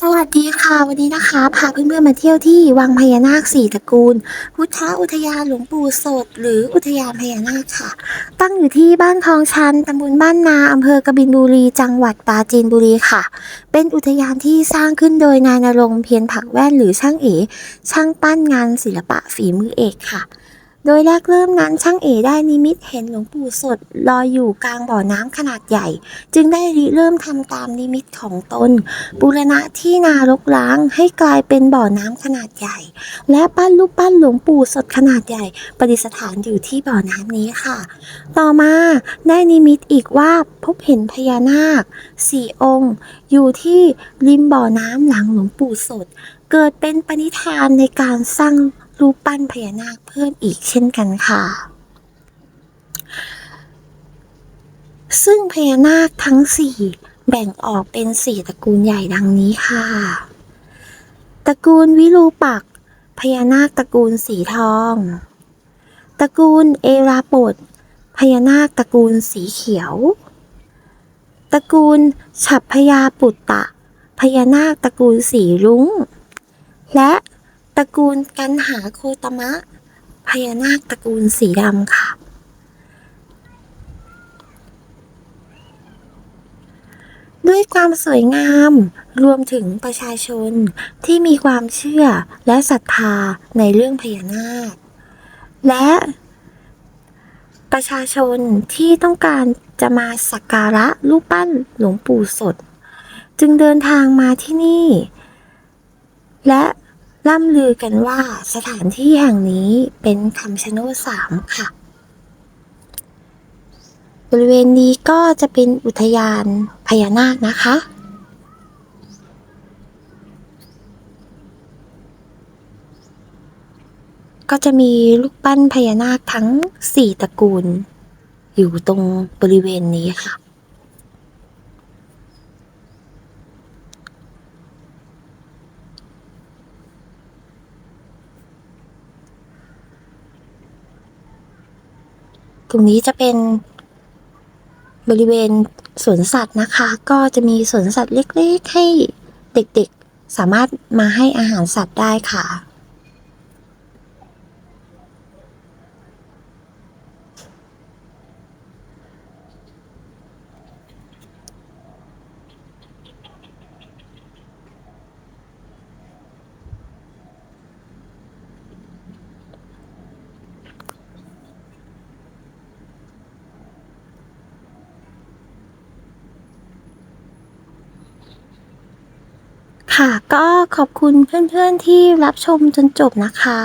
สวัสดีค่ะ วันนี้นะคะ พาเพื่อนๆมาเที่ยวที่วังพญานาคสี่ตระกูล พุทธอุทยานหลวงปู่สด หรืออุทยานพญานาคค่ะ ตั้งอยู่ที่บ้านทองชันตำบลบ้านนาอำเภอกบินบุรี จังหวัดปราจีนบุรีค่ะ เป็นอุทยานที่สร้างขึ้นโดยนายนรงเพียรผักแว่นหรือช่างเอช่างปั้นงานศิลปะฝีมือเอกค่ะ โดยแรกเริ่มนั้นช่างเอได้นิมิตเห็นหลวงปู่สดลอยอยู่กลางบ่อน้ำขนาดใหญ่ จึงได้ริเริ่มทำตามนิมิตของตนบูรณะที่นารกร้างให้กลายเป็นบ่อน้ำขนาดใหญ่ และปั้นรูปปั้นหลวงปู่สดขนาดใหญ่ประดิษฐานอยู่ที่บ่อน้ำนี้ค่ะ ต่อมาได้นิมิตอีกว่าพบเห็นพญานาคสี่องค์ อยู่ที่ริมบ่อน้ำหลังหลวงปู่สด เกิดเป็นปณิธานในการสร้าง รูปปั้นพญานาคเพิ่มอีกเช่นกันค่ะ ซึ่งพญานาคทั้งสี่แบ่งออกเป็นสี่ตระกูลใหญ่ดังนี้ค่ะ ตระกูลวิรูปัก พญานาคตระกูลสีทอง ตระกูลเอราปดพญานาคตระกูลสีเขียว ตระกูลฉับพยาปุตตะ พญานาคตระกูลสีรุ้ง และ ตระกูลกันหาโคตมะ พญานาคตระกูลสีดำค่ะ ด้วยความสวยงามรวมถึงประชาชนที่มีความเชื่อและศรัทธาในเรื่องพญานาค และประชาชนที่ต้องการจะมาสักการะรูปปั้นหลวงปู่สด จึงเดินทางมาที่นี่ และ ล่ำลือกันว่าสถานที่แห่งนี้เป็นคำชะโนดสามค่ะ บริเวณนี้ก็จะเป็นอุทยานพญานาคนะคะ ก็จะมีลูกปั้นพญานาคทั้งสี่ตระกูล อยู่ตรงบริเวณนี้ค่ะ ตรงนี้จะเป็นบริเวณสวนสัตว์นะคะ ก็จะมีสวนสัตว์เล็กๆ ให้เด็กๆ สามารถมาให้อาหารสัตว์ได้ค่ะ ค่ะก็ขอบคุณเพื่อนๆที่รับชมจนจบนะคะ